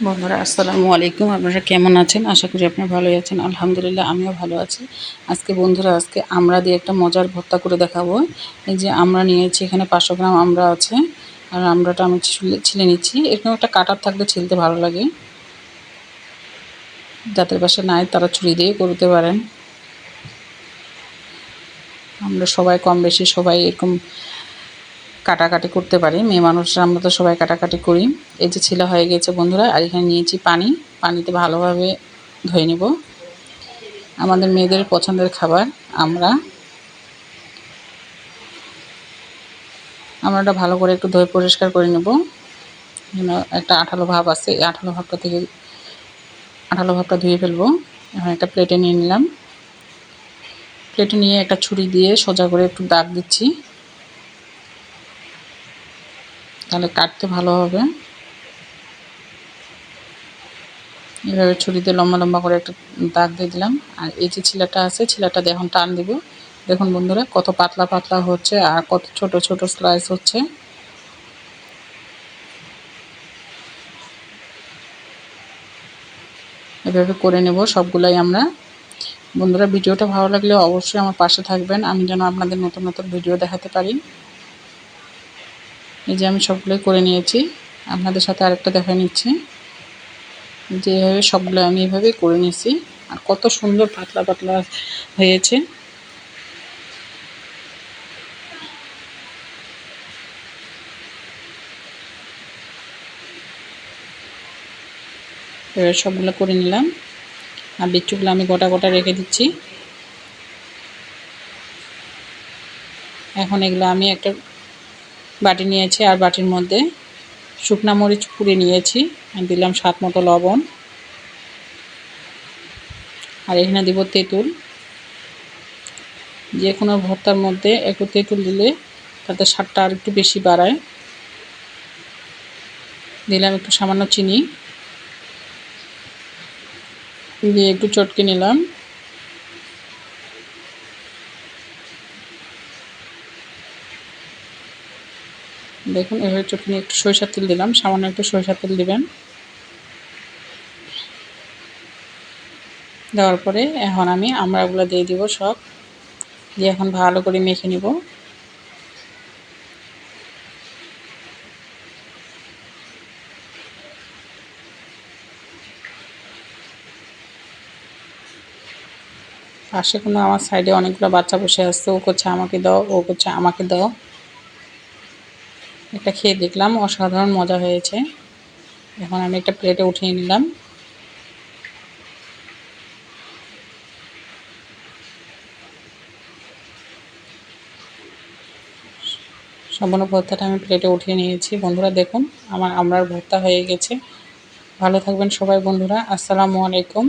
বন্ধুরা, আসসালামু আলাইকুম। আপনারা কেমন আছেন? আশা করি আপনারা ভালোই আছেন। আলহামদুলিল্লাহ, আমিও ভালো আছি। আজকে বন্ধুরা, আজকে আমরা দিয়ে একটা মজার ভর্তা করে দেখাবো। এই যে আমরা নিয়েছি, এখানে পাঁচশো গ্রাম আমরা আছে। আর আমরাটা আমি ছিলে নিচ্ছি। এরকম একটা কাটার থাকলে ছিলতে ভালো লাগে। যাদের পাশে নাই, তারা ছুরি দিয়ে করতে পারেন। আমরা সবাই কম বেশি সবাই এরকম কাটাকাটি করতে পারি। মেয়ে মানুষরা, আমরা তো সবাই কাটাকাটি করি। এই যে ছিলা হয়ে গেছে বন্ধুরা, আর এখানে নিয়েছি পানি। পানিতে ভালোভাবে ধুয়ে নেব। আমাদের মেয়েদের পছন্দের খাবার, আমরা। আমরা ভালো করে একটু ধুয়ে পরিষ্কার করে নেব। একটা আঠালো ভাব আছে, এই আঠালো ভাবটা থেকে আঠালো ভাবটা ধুয়ে ফেলব। এখন একটা প্লেটে নিয়ে নিলাম। প্লেটে নিয়ে একটা ছুরি দিয়ে সোজা করে একটু দাগ দিচ্ছি। তাহলে কাটতে ভালো হবে। এভাবে ছুরিতে লম্বা লম্বা করে একটা দাগ দিয়ে দিলাম। আর এই যে ছিলাটা আছে ছিলাটা দিয়ে এখন টান দিব। দেখুন বন্ধুরা, কত পাতলা পাতলা হচ্ছে আর কত ছোট ছোট স্লাইস হচ্ছে। এভাবে করে নেব সবগুলাই আমরা। বন্ধুরা, ভিডিওটা ভালো লাগলে অবশ্যই আমার পাশে থাকবেন। আমি যেন আপনাদের নতুন নতুন ভিডিও দেখাতে পারি। এই যে আমি সবগুলোই করে নিয়েছি। আপনাদের সাথে আরেকটা দেখা নিচ্ছি। যেভাবে সবগুলো আমি এভাবে করে নিয়েছি। আর কত সুন্দর পাতলা পাতলা হয়েছে। এবার সবগুলো করে নিলাম। আর বিচ্ছুগুলো আমি গোটা গোটা রেখে দিচ্ছি। এখন এগুলো আমি একটা বাটি নিয়েছি আর বাটির মধ্যে শুকনা মরিচ পুড়ে নিয়েছি। আর দিলাম সাত মতো লবণ। আর এখানে দিব তেঁতুল। যে কোনো ভর্তার মধ্যে একটু তেঁতুল দিলে তাতে স্বাদটা আর একটু বেশি বাড়ায়। দিলাম একটু সামান্য চিনি। দিয়ে একটু চটকে নিলাম। দেখুন এভাবে চটনি একটু সরিষার তেল দিলাম, সামান্য একটু সরিষার তেল দিবেন। দেওয়ার পরে এখন আমি আমড়াগুলো দিয়ে দিব সব, দিয়ে এখন ভালো করে মেখে নিব। পাশে কোনো আমার সাইডে অনেকগুলো বাচ্চা বসে আসছে ও করছে আমাকে দাও, ও করছে আমাকে দাও। এটা খেয়ে দেখলাম, অসাধারণ মজা হয়েছে। এখন আমি একটা প্লেটে উঠিয়ে নিলাম। সম্পূর্ণ ভর্তাটা আমি প্লেটে উঠিয়ে নিয়েছি। বন্ধুরা, দেখুন, আমার আমরার ভর্তা হয়ে গেছে। ভালো থাকবেন সবাই, বন্ধুরা। আসসালামু আলাইকুম।